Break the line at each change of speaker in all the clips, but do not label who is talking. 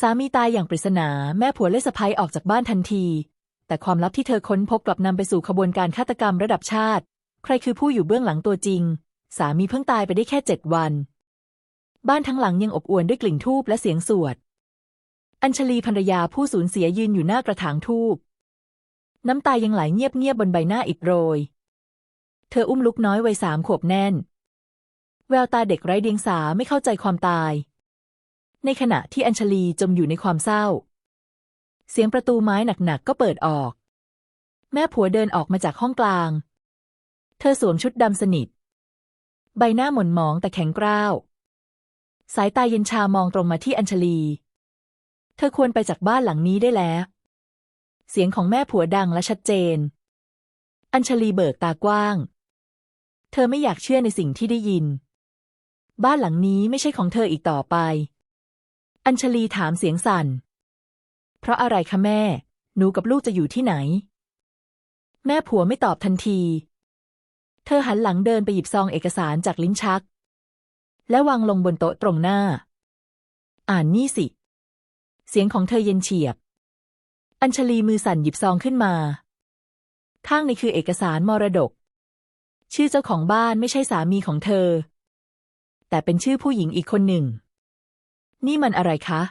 สามีตายอย่างปริศนาแม่ผัวและสะพ้ยออกจากบ้านทันที แต่ความลับที่เธอค้นพบกลับนำไปสู่ขบวนการฆาตกรรมระดับชาติ ใครคือผู้อยู่เบื้องหลังตัวจริง สามีเพิ่งตายไปได้แค่เจ็ดวัน บ้านทั้งหลังยังอบอวลด้วยกลิ่นทูบและเสียงสวด อัญชลีภรรยาผู้สูญเสียยืนอยู่หน้ากระถางทูบน้ำตายังไหลเงียบๆบนใบหน้าอิดโรย เธออุ้มลูกน้อยวัยสามขวบแน่น แววตาเด็กไร้เดียงสาไม่เข้าใจความตาย ในขณะที่อัญชลีจมอยู่ในความเศร้า เสียงประตูไม้หนักๆก็เปิดออก แม่ผัวเดินออกมาจากห้องกลาง เธอสวมชุดดำสนิท ใบหน้าหม่นหมองแต่แข็งกร้าว สายตาเย็นชามองตรงมาที่อัญชลี เธอควรไปจากบ้านหลังนี้ได้แล้ว เสียงของแม่ผัวดังและชัดเจน อัญชลีเบิกตากว้าง เธอไม่อยากเชื่อในสิ่งที่ได้ยิน บ้านหลังนี้ไม่ใช่ของเธออีกต่อไป อัญชลีถามเสียงสั่น เพราะอะไรคะแม่ หนูกับลูกจะอยู่ที่ไหน แม่ผัวไม่ตอบทันที เธอหันหลังเดินไปหยิบซองเอกสารจากลิ้นชัก และวางลงบนโต๊ะตรงหน้า อ่านนี่สิ เสียงของเธอเย็นเฉียบ อัญชลีมือสั่นหยิบซองขึ้นมา ข้างในคือเอกสารมรดก ชื่อเจ้าของบ้านไม่ใช่สามีของเธอ แต่เป็นชื่อผู้หญิงอีกคนหนึ่ง นี่มันอะไรคะ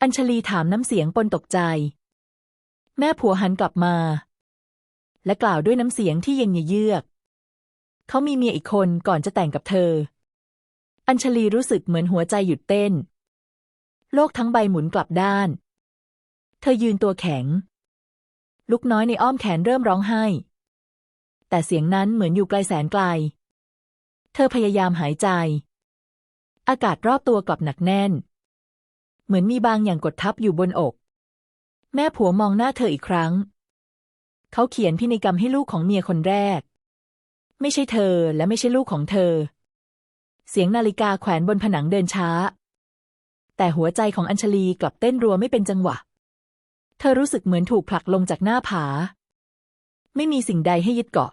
อัญชลีถามน้ำเสียงปนตกใจ แม่ผัวหันกลับมา และกล่าวด้วยน้ำเสียงที่เย็นเยือก เขามีเมียอีกคนก่อนจะแต่งกับเธอ อัญชลีรู้สึกเหมือนหัวใจหยุดเต้น โลกทั้งใบหมุนกลับด้าน เธอยืนตัวแข็ง ลูกน้อยในอ้อมแขนเริ่มร้องไห้ แต่เสียงนั้นเหมือนอยู่ไกลแสนไกล เธอพยายามหายใจ อากาศรอบตัวกลับหนักแน่น เหมือนมีบางอย่างกดทับอยู่บนอก แม่ผัวมองหน้าเธออีกครั้ง เขาเขียนพินัยกรรมให้ลูกของเมียคนแรก ไม่ใช่เธอและไม่ใช่ลูกของเธอ เสียงนาฬิกาแขวนบนผนังเดินช้า แต่หัวใจของอัญชลีกลับเต้นรัวไม่เป็นจังหวะ เธอรู้สึกเหมือนถูกผลักลงจากหน้าผา ไม่มีสิ่งใดให้ยึดเกาะ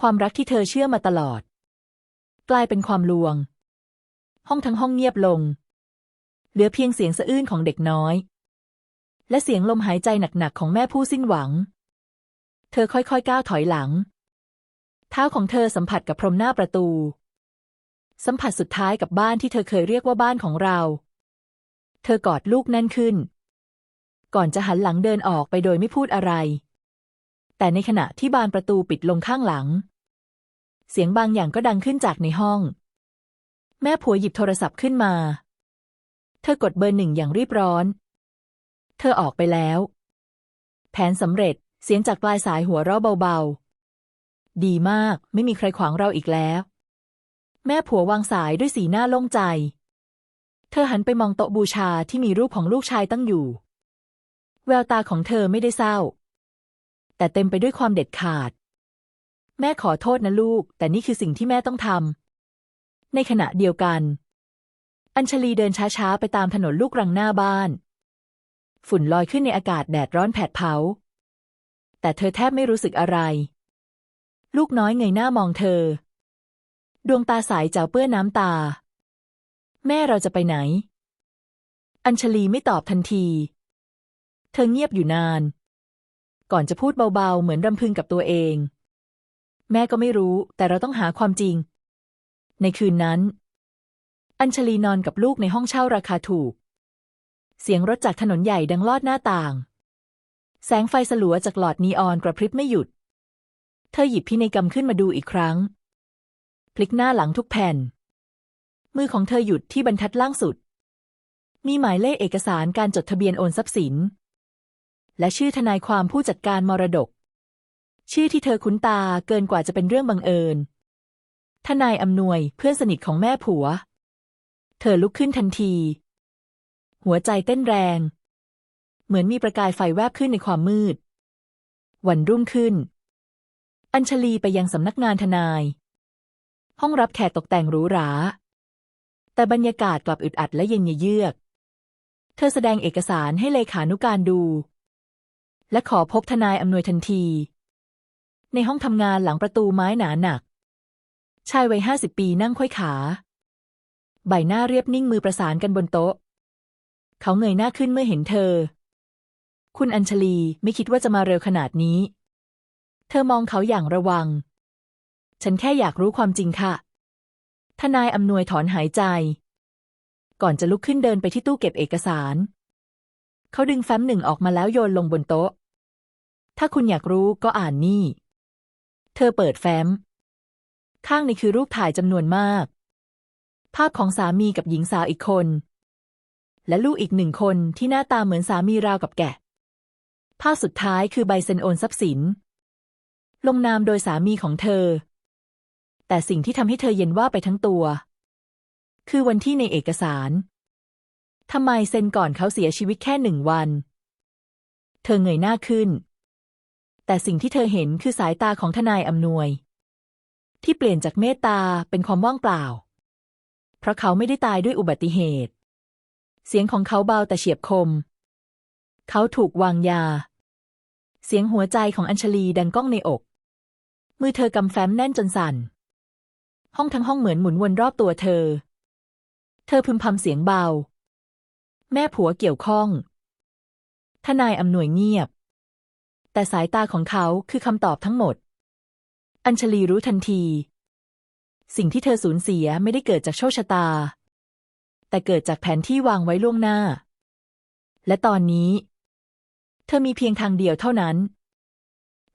ความรักที่เธอเชื่อมาตลอด กลายเป็นความลวง ห้องทั้งห้องเงียบลง เหลือเพียงเสียงสะอื้นของเด็กน้อย และเสียงลมหายใจหนักๆของแม่ผู้สิ้นหวัง เธอค่อยๆก้าวถอยหลัง เท้าของเธอสัมผัสกับพรมหน้าประตู สัมผัสสุดท้ายกับบ้านที่เธอเคยเรียกว่าบ้านของเรา เธอกอดลูกแน่นขึ้น ก่อนจะหันหลังเดินออกไปโดยไม่พูดอะไร แต่ในขณะที่บานประตูปิดลงข้างหลัง เสียงบางอย่างก็ดังขึ้นจากในห้อง แม่ผัวหยิบโทรศัพท์ขึ้นมา เธอกดเบอร์หนึ่งอย่างรีบร้อน เธอออกไปแล้ว แผนสำเร็จ เสียงจากปลายสายหัวเราะเบาๆ ดีมาก ไม่มีใครขวางเราอีกแล้ว แม่ผัววางสายด้วยสีหน้าโล่งใจ เธอหันไปมองโต๊ะบูชาที่มีรูปของลูกชายตั้งอยู่ แววตาของเธอไม่ได้เศร้า แต่เต็มไปด้วยความเด็ดขาด แม่ขอโทษนะลูก แต่นี่คือสิ่งที่แม่ต้องทำ ในขณะเดียวกัน อัญชลีเดินช้าๆ ไปตามถนนลูกรังหน้าบ้าน ฝุ่นลอยขึ้นในอากาศแดดร้อนแผดเผา แต่เธอแทบไม่รู้สึกอะไร ลูกน้อยเงยหน้ามองเธอ ดวงตาใสเจ้าเปื้อนน้ำตา แม่เราจะไปไหน อัญชลีไม่ตอบทันที เธอเงียบอยู่นาน ก่อนจะพูดเบาๆ เหมือนรำพึงกับตัวเองแม่ก็ไม่รู้ แต่เราต้องหาความจริง ในคืนนั้น อัญชลีนอนกับลูกในห้องเช่าราคาถูก เสียงรถจากถนนใหญ่ดังลอดหน้าต่าง แสงไฟสลัวจากหลอดนีออนกระพริบไม่หยุด เธอหยิบพินัยกรรมขึ้นมาดูอีกครั้ง พลิกหน้าหลังทุกแผ่น มือของเธอหยุดที่บรรทัดล่างสุด มีหมายเลขเอกสารการจดทะเบียนโอนทรัพย์สิน และชื่อทนายความผู้จัดการมรดก ชื่อที่เธอคุ้นตาเกินกว่าจะเป็นเรื่องบังเอิญ ทนายอำนวยเพื่อนสนิทของแม่ผัว เธอลุกขึ้นทันที หัวใจเต้นแรง เหมือนมีประกายไฟแวบขึ้นในความมืด วันรุ่งขึ้น อัญชลีไปยังสำนักงานทนาย ห้องรับแขกตกแต่งหรูหรา แต่บรรยากาศกลับอึดอัดและเย็นเยือกเธอแสดงเอกสารให้เลขานุการดู และขอพบทนายอำนวยทันที ในห้องทำงานหลังประตูไม้หนาหนัก ชายวัยห้าสิบปีนั่งค่อยขา ใบหน้าเรียบนิ่งมือประสานกันบนโต๊ะ เขาเงยหน้าขึ้นเมื่อเห็นเธอ คุณอัญชลีไม่คิดว่าจะมาเร็วขนาดนี้ เธอมองเขาอย่างระวัง ฉันแค่อยากรู้ความจริงค่ะ ทนายอำนวยถอนหายใจ ก่อนจะลุกขึ้นเดินไปที่ตู้เก็บเอกสาร เขาดึงแฟ้มหนึ่งออกมาแล้วโยนลงบนโต๊ะ ถ้าคุณอยากรู้ก็อ่านนี่ เธอเปิดแฟ้ม ข้างในคือรูปถ่ายจำนวนมาก ภาพของสามีกับหญิงสาวอีกคน และลูกอีกหนึ่งคนที่หน้าตาเหมือนสามีราวกับแกะ ภาพสุดท้ายคือใบเซ็นโอนทรัพย์สิน ลงนามโดยสามีของเธอ แต่สิ่งที่ทำให้เธอเย็นว่าไปทั้งตัว คือวันที่ในเอกสารทำไมเซ็นก่อนเขาเสียชีวิตแค่หนึ่งวัน เธอเงยหน้าขึ้น แต่สิ่งที่เธอเห็นคือสายตาของทนายอำนวย ที่เปลี่ยนจากเมตตาเป็นความว่างเปล่า เพราะเขาไม่ได้ตายด้วยอุบัติเหตุ เสียงของเขาเบาแต่เฉียบคม เขาถูกวางยา เสียงหัวใจของอัญชลีดังก้องในอก มือเธอกำแฟ้มแน่นจนสั่น ห้องทั้งห้องเหมือนหมุนวนรอบตัวเธอ เธอพึมพำเสียงเบา แม่ผัวเกี่ยวข้อง ทนายอำนวยเงียบ แต่สายตาของเขาคือคำตอบทั้งหมด อัญชลีรู้ทันที สิ่งที่เธอสูญเสียไม่ได้เกิดจากโชคชะตา แต่เกิดจากแผนที่วางไว้ล่วงหน้า และตอนนี้ เธอมีเพียงทางเดียวเท่านั้น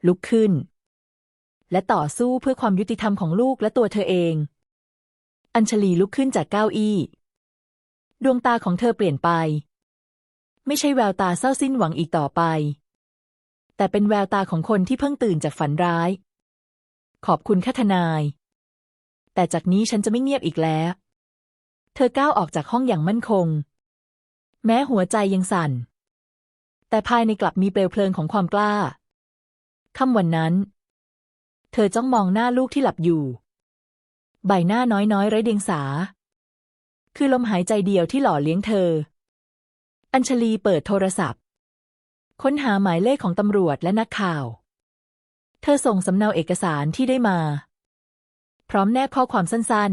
ลุกขึ้น และต่อสู้เพื่อความยุติธรรมของลูกและตัวเธอเอง อัญชลีลุกขึ้นจากเก้าอี้ ดวงตาของเธอเปลี่ยนไป ไม่ใช่แววตาเศร้าสิ้นหวังอีกต่อไปแต่เป็นแววตาของคนที่เพิ่งตื่นจากฝันร้าย ขอบคุณค่ะทนาย แต่จากนี้ฉันจะไม่เงียบอีกแล้ว เธอก้าวออกจากห้องอย่างมั่นคง แม้หัวใจยังสั่น แต่ภายในกลับมีเปลวเพลิงของความกล้าค่ำวันนั้น เธอจ้องมองหน้าลูกที่หลับอยู่ ใบหน้าน้อยๆไร้เดียงสา คือลมหายใจเดียวที่หล่อเลี้ยงเธอ อัญชลีเปิดโทรศัพท์ ค้นหาหมายเลขของตำรวจและนักข่าว เธอส่งสำเนาเอกสารที่ได้มา พร้อมแนบข้อความสั้น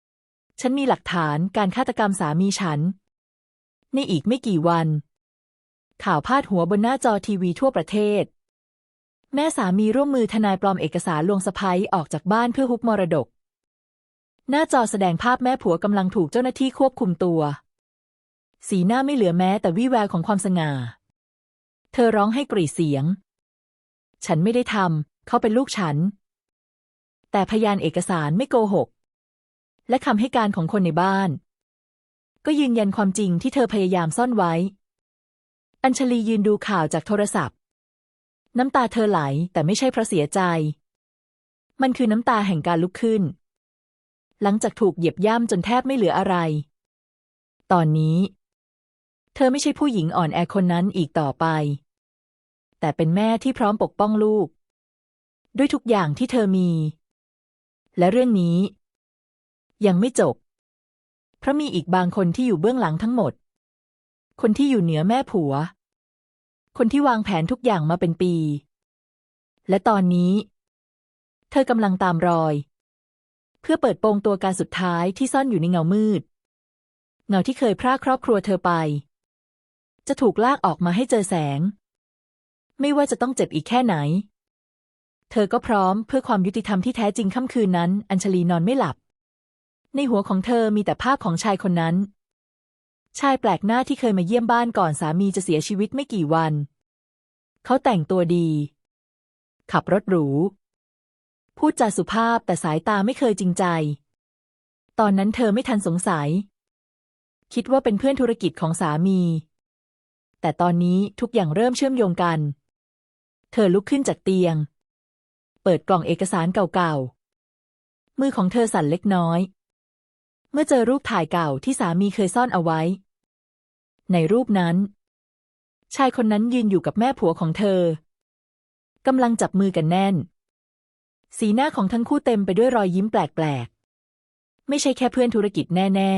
ๆ ฉันมีหลักฐานการฆาตกรรมสามีฉัน ในอีกไม่กี่วัน ข่าวพาดหัวบนหน้าจอทีวีทั่วประเทศ แม่สามีร่วมมือทนายปลอมเอกสารลวงสะพ้ยออกจากบ้านเพื่อฮุบมรดก หน้าจอแสดงภาพแม่ผัวกำลังถูกเจ้าหน้าที่ควบคุมตัว สีหน้าไม่เหลือแม้แต่วี่แววของความสง่า เธอร้องให้กรีดเสียง ฉันไม่ได้ทำ เขาเป็นลูกฉัน แต่พยานเอกสารไม่โกหก และคำให้การของคนในบ้าน ก็ยืนยันความจริงที่เธอพยายามซ่อนไว้ อัญชลียืนดูข่าวจากโทรศัพท์ น้ำตาเธอไหลแต่ไม่ใช่เพราะเสียใจ มันคือน้ำตาแห่งการลุกขึ้น หลังจากถูกเหยียบย่ำจนแทบไม่เหลืออะไร ตอนนี้ เธอไม่ใช่ผู้หญิงอ่อนแอคนนั้นอีกต่อไป แต่เป็นแม่ที่พร้อมปกป้องลูก ด้วยทุกอย่างที่เธอมี และเรื่องนี้ ยังไม่จบ เพราะมีอีกบางคนที่อยู่เบื้องหลังทั้งหมด คนที่อยู่เหนือแม่ผัว คนที่วางแผนทุกอย่างมาเป็นปี และตอนนี้ เธอกำลังตามรอย เพื่อเปิดโปงตัวการสุดท้ายที่ซ่อนอยู่ในเงามืด เงาที่เคยพรากครอบครัวเธอไปจะถูกลากออกมาให้เจอแสง ไม่ว่าจะต้องเจ็บอีกแค่ไหน เธอก็พร้อมเพื่อความยุติธรรมที่แท้จริงค่ำคืนนั้น อัญชลีนอนไม่หลับ ในหัวของเธอมีแต่ภาพของชายคนนั้น ชายแปลกหน้าที่เคยมาเยี่ยมบ้านก่อนสามีจะเสียชีวิตไม่กี่วัน เขาแต่งตัวดี ขับรถหรู พูดจาสุภาพแต่สายตาไม่เคยจริงใจ ตอนนั้นเธอไม่ทันสงสัย คิดว่าเป็นเพื่อนธุรกิจของสามีแต่ตอนนี้ทุกอย่างเริ่มเชื่อมโยงกัน เธอลุกขึ้นจากเตียง เปิดกล่องเอกสารเก่าๆ มือของเธอสั่นเล็กน้อย เมื่อเจอรูปถ่ายเก่าที่สามีเคยซ่อนเอาไว้ ในรูปนั้น ชายคนนั้นยืนอยู่กับแม่ผัวของเธอกำลังจับมือกันแน่น สีหน้าของทั้งคู่เต็มไปด้วยรอยยิ้มแปลกๆ ไม่ใช่แค่เพื่อนธุรกิจแน่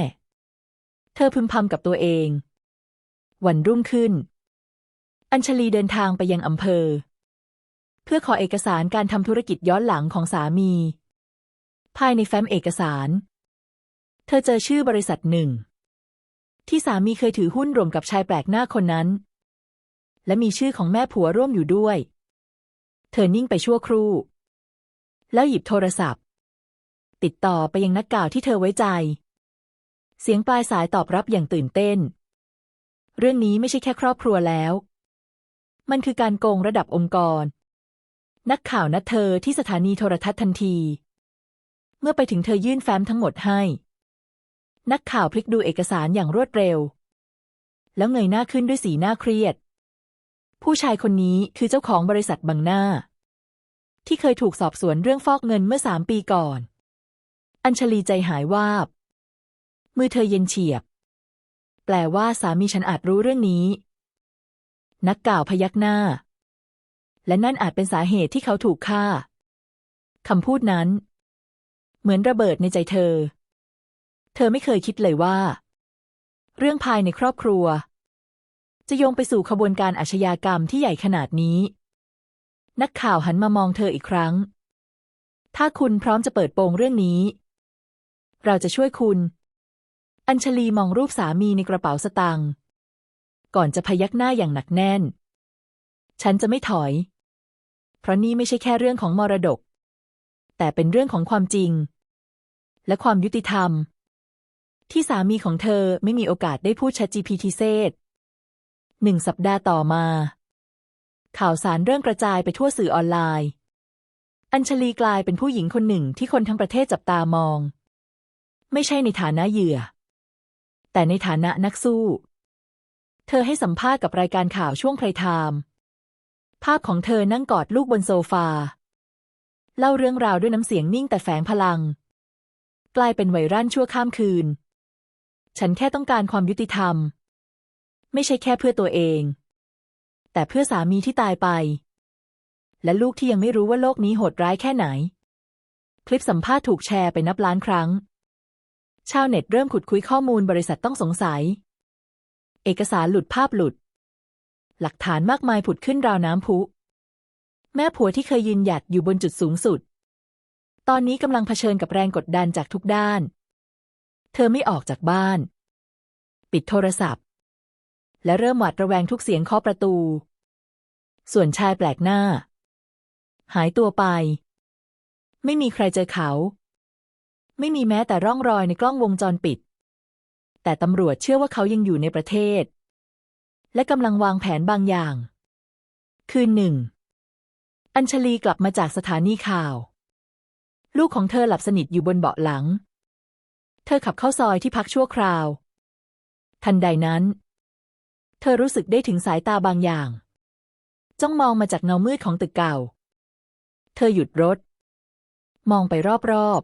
ๆ เธอพึมพำกับตัวเอง วันรุ่งขึ้น อัญชลีเดินทางไปยังอำเภอ เพื่อขอเอกสารการทำธุรกิจย้อนหลังของสามี ภายในแฟ้มเอกสาร เธอเจอชื่อบริษัทหนึ่ง ที่สามีเคยถือหุ้นรวมกับชายแปลกหน้าคนนั้น และมีชื่อของแม่ผัวร่วมอยู่ด้วย เธอนิ่งไปชั่วครู่ แล้วหยิบโทรศัพท์ ติดต่อไปยังนักข่าวที่เธอไว้ใจ เสียงปลายสายตอบรับอย่างตื่นเต้น เรื่องนี้ไม่ใช่แค่ครอบครัวแล้วมันคือการโกงระดับองค์กร นักข่าวนัดเธอที่สถานีโทรทัศน์ทันที เมื่อไปถึงเธอยื่นแฟ้มทั้งหมดให้ นักข่าวพลิกดูเอกสารอย่างรวดเร็ว แล้วเงยหน้าขึ้นด้วยสีหน้าเครียด ผู้ชายคนนี้คือเจ้าของบริษัทบังหน้า ที่เคยถูกสอบสวนเรื่องฟอกเงินเมื่อสามปีก่อน อัญชลีใจหายวาบ มือเธอเย็นเฉียบ แปลว่าสามีฉันอาจรู้เรื่องนี้ นักกล่าวพยักหน้า และนั่นอาจเป็นสาเหตุที่เขาถูกฆ่าคำพูดนั้น เหมือนระเบิดในใจเธอ เธอไม่เคยคิดเลยว่า เรื่องภายในครอบครัว จะโยงไปสู่ขบวนการอาชญากรรมที่ใหญ่ขนาดนี้ นักข่าวหันมามองเธออีกครั้ง ถ้าคุณพร้อมจะเปิดโปงเรื่องนี้ เราจะช่วยคุณ อัญชลีมองรูปสามีในกระเป๋าสตางค์ก่อนจะพยักหน้าอย่างหนักแน่น ฉันจะไม่ถอย เพราะนี่ไม่ใช่แค่เรื่องของมรดก แต่เป็นเรื่องของความจริง และความยุติธรรม ที่สามีของเธอไม่มีโอกาสได้พูดชัด GPT เซตหนึ่งสัปดาห์ต่อมา ข่าวสารเริ่มกระจายไปทั่วสื่อออนไลน์ อัญชลีกลายเป็นผู้หญิงคนหนึ่งที่คนทั้งประเทศจับตามอง ไม่ใช่ในฐานะเหยื่อ แต่ในฐานะนักสู้ เธอให้สัมภาษณ์กับรายการข่าวช่วงไพรไทม์ ภาพของเธอนั่งกอดลูกบนโซฟา เล่าเรื่องราวด้วยน้ำเสียงนิ่งแต่แฝงพลัง กลายเป็นไวรัลชั่วข้ามคืน ฉันแค่ต้องการความยุติธรรม ไม่ใช่แค่เพื่อตัวเอง แต่เพื่อสามีที่ตายไป และลูกที่ยังไม่รู้ว่าโลกนี้โหดร้ายแค่ไหน คลิปสัมภาษณ์ถูกแชร์ไปนับล้านครั้ง ชาวเน็ตเริ่มขุดคุยข้อมูลบริษัทต้องสงสัย เอกสารหลุดภาพหลุด หลักฐานมากมายผุดขึ้นราวน้ำพุ แม่ผัวที่เคยยืนหยัดอยู่บนจุดสูงสุด ตอนนี้กำลังเผชิญกับแรงกดดันจากทุกด้าน เธอไม่ออกจากบ้าน ปิดโทรศัพท์ และเริ่มหวาดระแวงทุกเสียงเคาะประตู ส่วนชายแปลกหน้า หายตัวไป ไม่มีใครเจอเขา ไม่มีแม้แต่ร่องรอยในกล้องวงจรปิด แต่ตำรวจเชื่อว่าเขายังอยู่ในประเทศ และกำลังวางแผนบางอย่าง คืนหนึ่ง อัญชลีกลับมาจากสถานีข่าว ลูกของเธอหลับสนิทอยู่บนเบาะหลัง เธอขับเข้าซอยที่พักชั่วคราว ทันใดนั้น เธอรู้สึกได้ถึงสายตาบางอย่าง จ้องมองมาจากเงามืดของตึกเก่า เธอหยุดรถ มองไปรอบ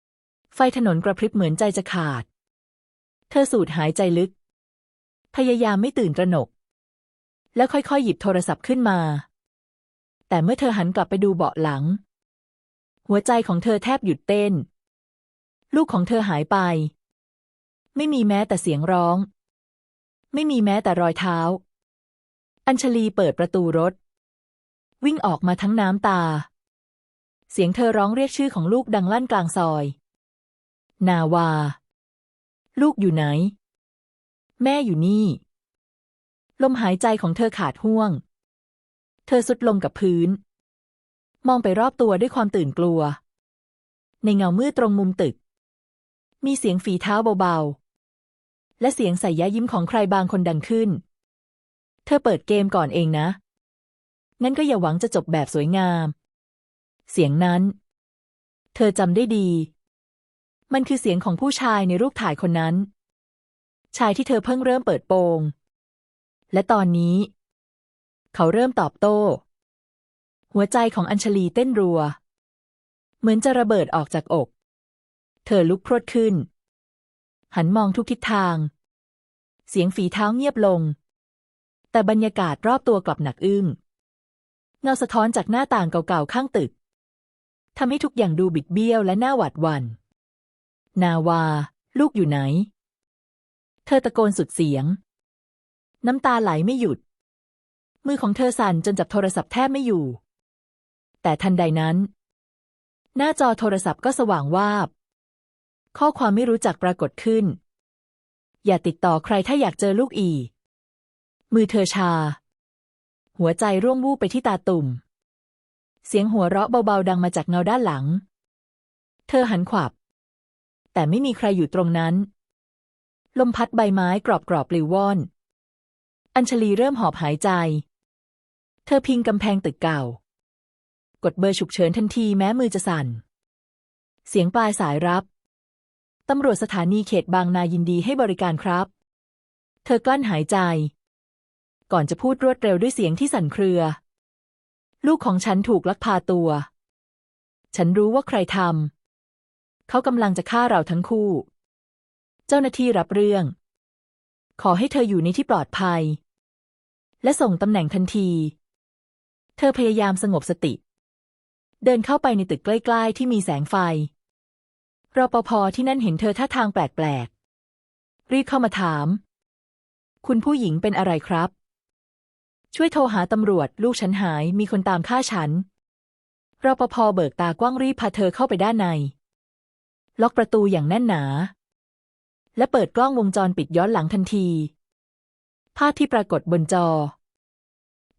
ๆ ไฟถนนกระพริบเหมือนใจจะขาด เธอสูดหายใจลึก พยายามไม่ตื่นตระหนก แล้วค่อยๆ หยิบโทรศัพท์ขึ้นมา แต่เมื่อเธอหันกลับไปดูเบาะหลัง หัวใจของเธอแทบหยุดเต้น ลูกของเธอหายไป ไม่มีแม้แต่เสียงร้อง ไม่มีแม้แต่รอยเท้า อัญชลีเปิดประตูรถ วิ่งออกมาทั้งน้ำตา เสียงเธอร้องเรียกชื่อของลูกดังลั่นกลางซอย นาวา ลูกอยู่ไหน แม่อยู่นี่ ลมหายใจของเธอขาดห่วง เธอสุดลงกับพื้น มองไปรอบตัวด้วยความตื่นกลัว ในเงามืดตรงมุมตึก มีเสียงฝีเท้าเบาๆ และเสียงใส่ยะยิ้มของใครบางคนดังขึ้น เธอเปิดเกมก่อนเองนะ งั้นก็อย่าหวังจะจบแบบสวยงาม เสียงนั้น เธอจำได้ดี มันคือเสียงของผู้ชายในรูปถ่ายคนนั้น ชายที่เธอเพิ่งเริ่มเปิดโปง และตอนนี้ เขาเริ่มตอบโต้ หัวใจของอัญชลีเต้นรัว เหมือนจะระเบิดออกจากอก เธอลุกพรวดขึ้น หันมองทุกทิศทาง เสียงฝีเท้าเงียบลง แต่บรรยากาศรอบตัวกลับหนักอึ้งเงาสะท้อนจากหน้าต่างเก่าๆข้างตึกทำให้ทุกอย่างดูบิดเบี้ยวและน่าหวาดหวัน่น นาวา ลูกอยู่ไหน เธอตะโกนสุดเสียง น้ำตาไหลไม่หยุด มือของเธอสั่นจนจับโทรศัพท์แทบไม่อยู่ แต่ทันใดนั้น หน้าจอโทรศัพท์ก็สว่างวาบ ข้อความไม่รู้จักปรากฏขึ้น อย่าติดต่อใครถ้าอยากเจอลูกอี มือเธอชา หัวใจร่วงวูบไปที่ตาตุ่ม เสียงหัวเราะเบาๆดังมาจากเงาด้านหลัง เธอหันขวับ แต่ไม่มีใครอยู่ตรงนั้น ลมพัดใบไม้กรอบๆปลิวว่อน อัญชลีเริ่มหอบหายใจ เธอพิงกำแพงตึกเก่า กดเบอร์ฉุกเฉินทันทีแม้มือจะสั่น เสียงปลายสายรับ ตำรวจสถานีเขตบางนายินดีให้บริการครับ เธอกลั้นหายใจ ก่อนจะพูดรวดเร็วด้วยเสียงที่สั่นเครือ ลูกของฉันถูกลักพาตัว ฉันรู้ว่าใครทำเขากำลังจะฆ่าเราทั้งคู่ เจ้าหน้าที่รับเรื่อง ขอให้เธออยู่ในที่ปลอดภัย และส่งตำแหน่งทันที เธอพยายามสงบสติ เดินเข้าไปในตึกใกล้ ๆ ที่มีแสงไฟรปภที่นั่นเห็นเธอท่าทางแปลกๆ รีบเข้ามาถาม คุณผู้หญิงเป็นอะไรครับ ช่วยโทรหาตำรวจ ลูกฉันหายมีคนตามฆ่าฉันรปภเบิกตากว้างรีบพาเธอเข้าไปด้านใน ล็อกประตูอย่างแน่นหนา และเปิดกล้องวงจรปิดย้อนหลังทันที ภาพที่ปรากฏบนจอ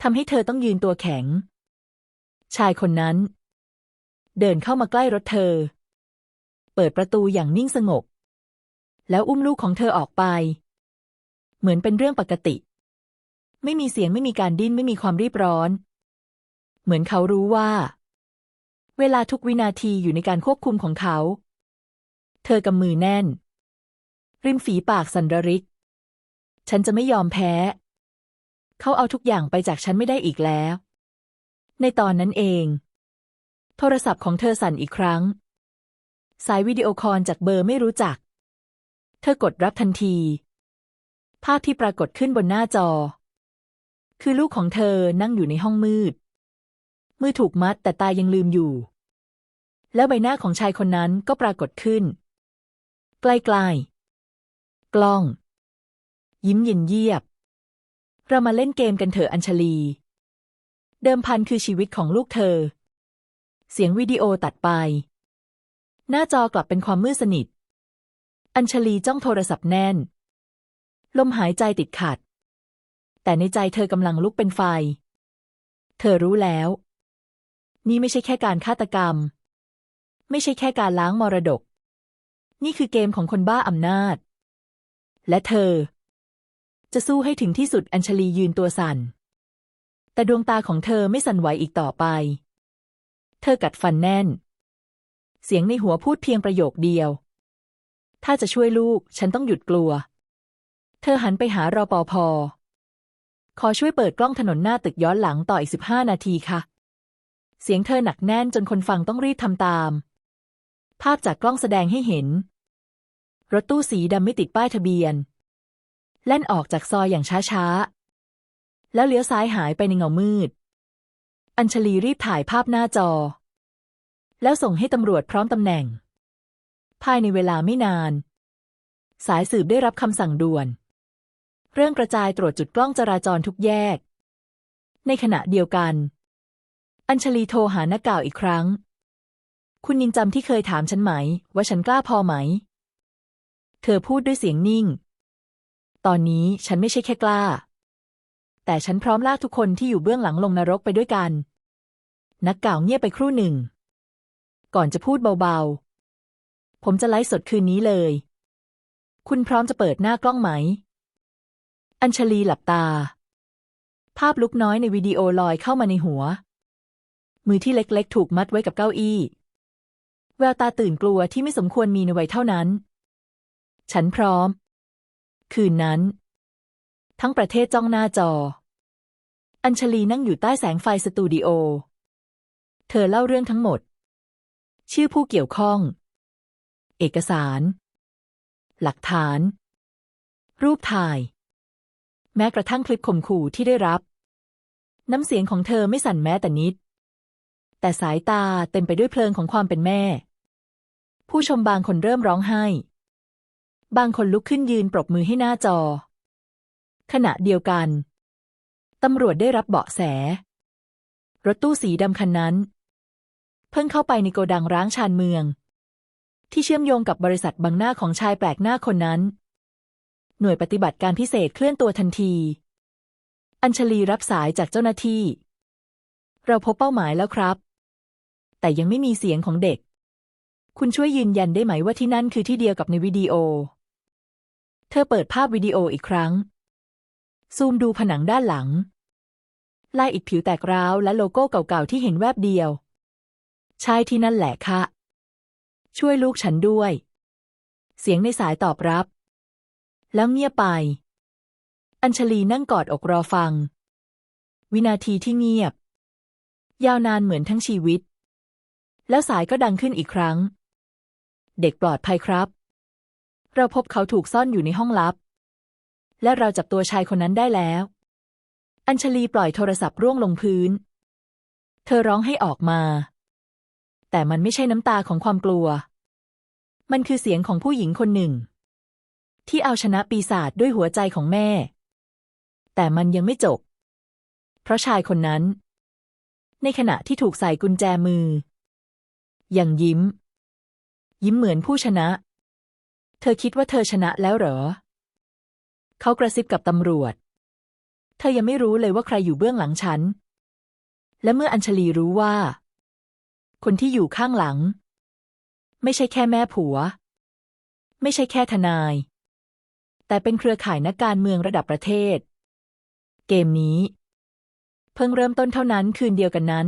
ทำให้เธอต้องยืนตัวแข็ง ชายคนนั้น เดินเข้ามาใกล้รถเธอ เปิดประตูอย่างนิ่งสงบ แล้วอุ้มลูกของเธอออกไป เหมือนเป็นเรื่องปกติ ไม่มีเสียงไม่มีการดิ้นไม่มีความรีบร้อน เหมือนเขารู้ว่า เวลาทุกวินาทีอยู่ในการควบคุมของเขา เธอกำมือแน่น ริมฝีปากสันระริก ฉันจะไม่ยอมแพ้ เขาเอาทุกอย่างไปจากฉันไม่ได้อีกแล้ว ในตอนนั้นเอง โทรศัพท์ของเธอสั่นอีกครั้ง สายวิดีโอคอลจากเบอร์ไม่รู้จัก เธอกดรับทันที ภาพที่ปรากฏขึ้นบนหน้าจอ คือลูกของเธอนั่งอยู่ในห้องมืด มือถูกมัดแต่ตายังลืมอยู่ แล้วใบหน้าของชายคนนั้นก็ปรากฏขึ้นใกล้ๆ กล้อง ยิ้มเย็นเยียบ เรามาเล่นเกมกันเถอะอัญชลี เดิมพันคือชีวิตของลูกเธอ เสียงวิดีโอตัดไป หน้าจอกลับเป็นความมืดสนิท อัญชลีจ้องโทรศัพท์แน่น ลมหายใจติดขัด แต่ในใจเธอกำลังลุกเป็นไฟ เธอรู้แล้ว นี่ไม่ใช่แค่การฆาตกรรม ไม่ใช่แค่การล้างมรดกนี่คือเกมของคนบ้าอำนาจ และเธอ จะสู้ให้ถึงที่สุดอัญชลียืนตัวสั่น แต่ดวงตาของเธอไม่สั่นไหวอีกต่อไป เธอกัดฟันแน่น เสียงในหัวพูดเพียงประโยคเดียว ถ้าจะช่วยลูกฉันต้องหยุดกลัว เธอหันไปหารอปภขอช่วยเปิดกล้องถนนหน้าตึกย้อนหลังต่ออีกสิบห้านาทีค่ะ เสียงเธอหนักแน่นจนคนฟังต้องรีบทำตาม ภาพจากกล้องแสดงให้เห็น รถตู้สีดำไม่ติดป้ายทะเบียน แล่นออกจากซอยอย่างช้าๆ แล้วเลี้ยวซ้ายหายไปในเงามืด อัญชลีรีบถ่ายภาพหน้าจอ แล้วส่งให้ตำรวจพร้อมตำแหน่ง ภายในเวลาไม่นาน สายสืบได้รับคำสั่งด่วน เรื่องกระจายตรวจจุดกล้องจราจรทุกแยก ในขณะเดียวกัน อัญชลีโทรหานักก่าวอีกครั้ง คุณนินจำที่เคยถามฉันไหม ว่าฉันกล้าพอไหม เธอพูดด้วยเสียงนิ่ง ตอนนี้ฉันไม่ใช่แค่กล้า แต่ฉันพร้อมลากทุกคนที่อยู่เบื้องหลังลงนรกไปด้วยกัน นักกล่าวเงียบไปครู่หนึ่ง ก่อนจะพูดเบาๆ ผมจะไลฟ์สดคืนนี้เลย คุณพร้อมจะเปิดหน้ากล้องไหม อัญชลีหลับตา ภาพลุกน้อยในวิดีโอลอยเข้ามาในหัว มือที่เล็กๆ ถูกมัดไว้กับเก้าอี้ แววตาตื่นกลัวที่ไม่สมควรมีในวัยเท่านั้น ฉันพร้อม คืนนั้น ทั้งประเทศจ้องหน้าจอ อัญชลีนั่งอยู่ใต้แสงไฟสตูดิโอ เธอเล่าเรื่องทั้งหมด ชื่อผู้เกี่ยวข้อง เอกสาร หลักฐาน รูปถ่าย แม้กระทั่งคลิปข่มขู่ที่ได้รับ น้ำเสียงของเธอไม่สั่นแม้แต่นิด แต่สายตาเต็มไปด้วยเพลิงของความเป็นแม่ ผู้ชมบางคนเริ่มร้องไห้ บางคนลุกขึ้นยืนปรบมือให้หน้าจอ ขณะเดียวกัน ตำรวจได้รับเบาะแส รถตู้สีดำคันนั้น เพิ่งเข้าไปในโกดังร้างชานเมือง ที่เชื่อมโยงกับบริษัทบังหน้าของชายแปลกหน้าคนนั้น หน่วยปฏิบัติการพิเศษเคลื่อนตัวทันที อัญชลีรับสายจากเจ้าหน้าที่ เราพบเป้าหมายแล้วครับ แต่ยังไม่มีเสียงของเด็กคุณช่วยยืนยันได้ไหมว่าที่นั่นคือที่เดียวกับในวิดีโอ เธอเปิดภาพวิดีโออีกครั้ง ซูมดูผนังด้านหลัง ลายอิฐผิวแตกร้าวและโลโก้เก่าๆที่เห็นแวบเดียว ใช่ที่นั่นแหละค่ะ ช่วยลูกฉันด้วย เสียงในสายตอบรับ แล้วเงียบไป อัญชลีนั่งกอดอกรอฟัง วินาทีที่เงียบ ยาวนานเหมือนทั้งชีวิต แล้วสายก็ดังขึ้นอีกครั้ง เด็กปลอดภัยครับ เราพบเขาถูกซ่อนอยู่ในห้องลับ และเราจับตัวชายคนนั้นได้แล้ว อัญชลีปล่อยโทรศัพท์ร่วงลงพื้น เธอร้องให้ออกมา แต่มันไม่ใช่น้ำตาของความกลัว มันคือเสียงของผู้หญิงคนหนึ่ง ที่เอาชนะปีศาจด้วยหัวใจของแม่ แต่มันยังไม่จบ เพราะชายคนนั้น ในขณะที่ถูกใส่กุญแจมือ ยังยิ้ม ยิ้มเหมือนผู้ชนะ เธอคิดว่าเธอชนะแล้วเหรอ เขากระซิบกับตำรวจ เธอยังไม่รู้เลยว่าใครอยู่เบื้องหลังฉัน และเมื่ออัญชลีรู้ว่า คนที่อยู่ข้างหลัง ไม่ใช่แค่แม่ผัว ไม่ใช่แค่ทนาย แต่เป็นเครือข่ายนักการเมืองระดับประเทศ เกมนี้ เพิ่งเริ่มต้นเท่านั้นคืนเดียวกันนั้น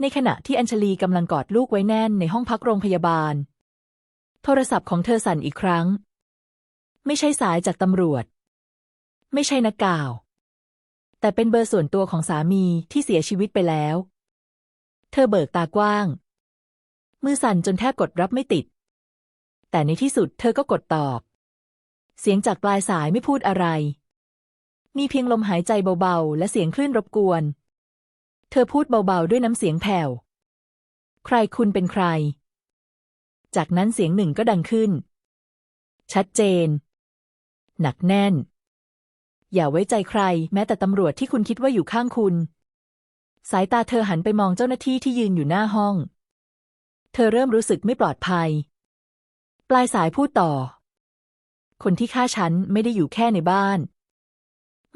ในขณะที่อัญชลีกำลังกอดลูกไว้แน่นในห้องพักโรงพยาบาล โทรศัพท์ของเธอสั่นอีกครั้ง ไม่ใช่สายจากตำรวจ ไม่ใช่นักก่าว แต่เป็นเบอร์ส่วนตัวของสามีที่เสียชีวิตไปแล้ว เธอเบิกตากว้าง มือสั่นจนแทบกดรับไม่ติด แต่ในที่สุดเธอก็กดตอบ เสียงจากปลายสายไม่พูดอะไร มีเพียงลมหายใจเบาๆ และเสียงคลื่นรบกวน เธอพูดเบาๆด้วยน้ำเสียงแผ่ว ใครคุณเป็นใคร จากนั้นเสียงหนึ่งก็ดังขึ้น ชัดเจน หนักแน่น อย่าไว้ใจใคร แม้แต่ตำรวจที่คุณคิดว่าอยู่ข้างคุณ สายตาเธอหันไปมองเจ้าหน้าที่ที่ยืนอยู่หน้าห้อง เธอเริ่มรู้สึกไม่ปลอดภัย ปลายสายพูดต่อ คนที่ฆ่าฉันไม่ได้อยู่แค่ในบ้าน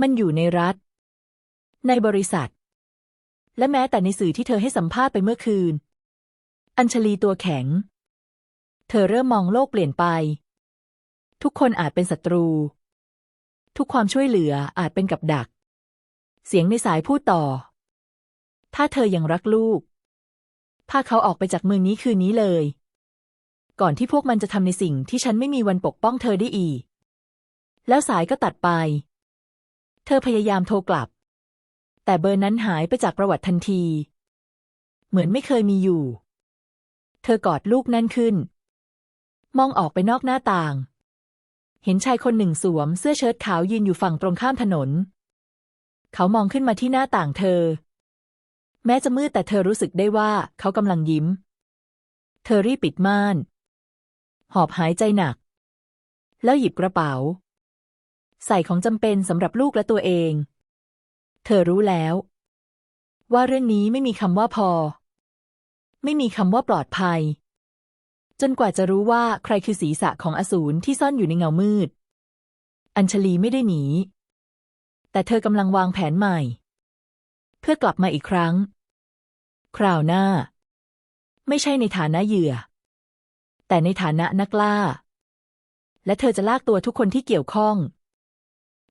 มันอยู่ในรัฐ ในบริษัท และแม้แต่ในสื่อที่เธอให้สัมภาษณ์ไปเมื่อคืนอัญชลีตัวแข็ง เธอเริ่มมองโลกเปลี่ยนไป ทุกคนอาจเป็นศัตรู ทุกความช่วยเหลืออาจเป็นกับดัก เสียงในสายพูดต่อ ถ้าเธอยังรักลูก พาเขาออกไปจากเมืองนี้คืนนี้เลย ก่อนที่พวกมันจะทำในสิ่งที่ฉันไม่มีวันปกป้องเธอได้อีก แล้วสายก็ตัดไป เธอพยายามโทรกลับ แต่เบอร์นั้นหายไปจากประวัติทันที เหมือนไม่เคยมีอยู่ เธอกอดลูกแน่นขึ้น มองออกไปนอกหน้าต่าง เห็นชายคนหนึ่งสวมเสื้อเชิ้ตขาวยืนอยู่ฝั่งตรงข้ามถนน เขามองขึ้นมาที่หน้าต่างเธอ แม้จะมืดแต่เธอรู้สึกได้ว่าเขากำลังยิ้ม เธอรีบปิดม่าน หอบหายใจหนัก แล้วหยิบกระเป๋า ใส่ของจำเป็นสำหรับลูกและตัวเอง เธอรู้แล้ว ว่าเรื่องนี้ไม่มีคำว่าพอ ไม่มีคำว่าปลอดภัย จนกว่าจะรู้ว่าใครคือศีรษะของอสูรที่ซ่อนอยู่ในเงามืด อัญชลีไม่ได้หนี แต่เธอกำลังวางแผนใหม่ เพื่อกลับมาอีกครั้ง คราวหน้า ไม่ใช่ในฐานะเหยื่อ แต่ในฐานะนักล่า และเธอจะลากตัวทุกคนที่เกี่ยวข้อง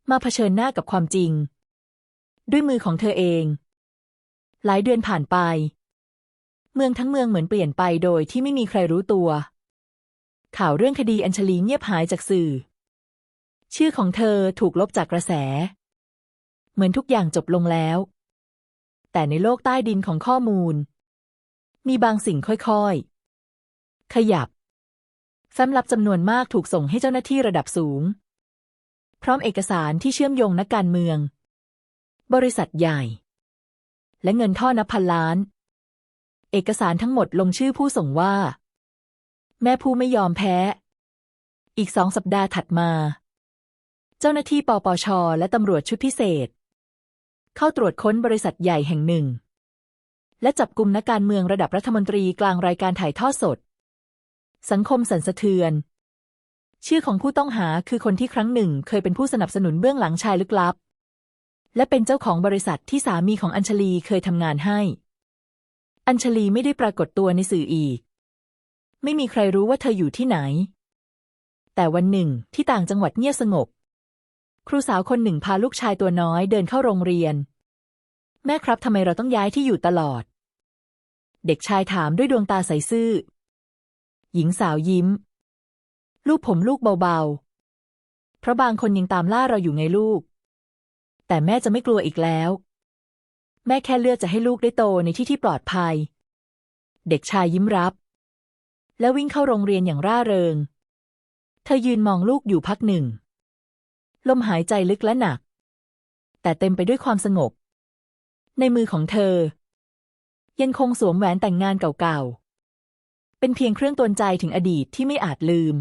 มาเผชิญหน้ากับความจริง ด้วยมือของเธอเอง หลายเดือนผ่านไป เมืองทั้งเมืองเหมือนเปลี่ยนไปโดยที่ไม่มีใครรู้ตัว ข่าวเรื่องคดีอัญชลีเงียบหายจากสื่อ ชื่อของเธอถูกลบจากกระแส เหมือนทุกอย่างจบลงแล้ว แต่ในโลกใต้ดินของข้อมูล มีบางสิ่งค่อยๆ ขยับแฟ้มลับจำนวนมากถูกส่งให้เจ้าหน้าที่ระดับสูง พร้อมเอกสารที่เชื่อมโยงนักการเมือง บริษัทใหญ่ และเงินท่อนับพันล้าน เอกสารทั้งหมดลงชื่อผู้ส่งว่า แม่ผู้ไม่ยอมแพ้ อีกสองสัปดาห์ถัดมา เจ้าหน้าที่ปปช และตำรวจชุดพิเศษ เข้าตรวจค้นบริษัทใหญ่แห่งหนึ่ง และจับกลุ่มนักการเมืองระดับรัฐมนตรีกลางรายการถ่ายทอดสด สังคมสั่นสะเทือน ชื่อของผู้ต้องหาคือคนที่ครั้งหนึ่ง เคยเป็นผู้สนับสนุนเบื้องหลังชายลึกลับ และเป็นเจ้าของบริษัทที่สามีของอัญชลีเคยทำงานให้ อัญชลีไม่ได้ปรากฏตัวในสื่ออีก ไม่มีใครรู้ว่าเธออยู่ที่ไหน แต่วันหนึ่งที่ต่างจังหวัดเงียบสงบ ครูสาวคนหนึ่งพาลูกชายตัวน้อยเดินเข้าโรงเรียน แม่ครับทำไมเราต้องย้ายที่อยู่ตลอด เด็กชายถามด้วยดวงตาใสซื่อ หญิงสาวยิ้ม ลูกผมลูกเบาๆ เพราะบางคนยังตามล่าเราอยู่ไงลูก แต่แม่จะไม่กลัวอีกแล้ว แม่แค่เลือกจะให้ลูกได้โตในที่ที่ปลอดภัย เด็กชายยิ้มรับ แล้ววิ่งเข้าโรงเรียนอย่างร่าเริง เธอยืนมองลูกอยู่พักหนึ่ง ลมหายใจลึกและหนัก แต่เต็มไปด้วยความสงบ ในมือของเธอ ยังคงสวมแหวนแต่งงานเก่าๆ เป็นเพียงเครื่องตวนใจถึงอดีตที่ไม่อาจลืม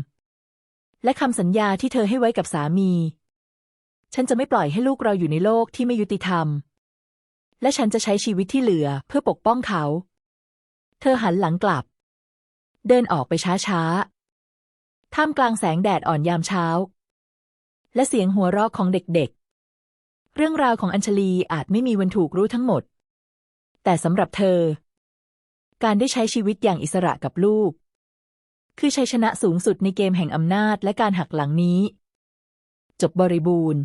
และคำสัญญาที่เธอให้ไว้กับสามี ฉันจะไม่ปล่อยให้ลูกเราอยู่ในโลกที่ไม่ยุติธรรม และฉันจะใช้ชีวิตที่เหลือเพื่อปกป้องเขา เธอหันหลังกลับ เดินออกไปช้าๆ ท่ามกลางแสงแดดอ่อนยามเช้า และเสียงหัวเราะของเด็กๆ เรื่องราวของอัญชลีอาจไม่มีวันถูกรู้ทั้งหมด แต่สำหรับเธอ การได้ใช้ชีวิตอย่างอิสระกับลูก คือชัยชนะสูงสุดในเกมแห่งอำนาจและการหักหลังนี้ จบบริบูรณ์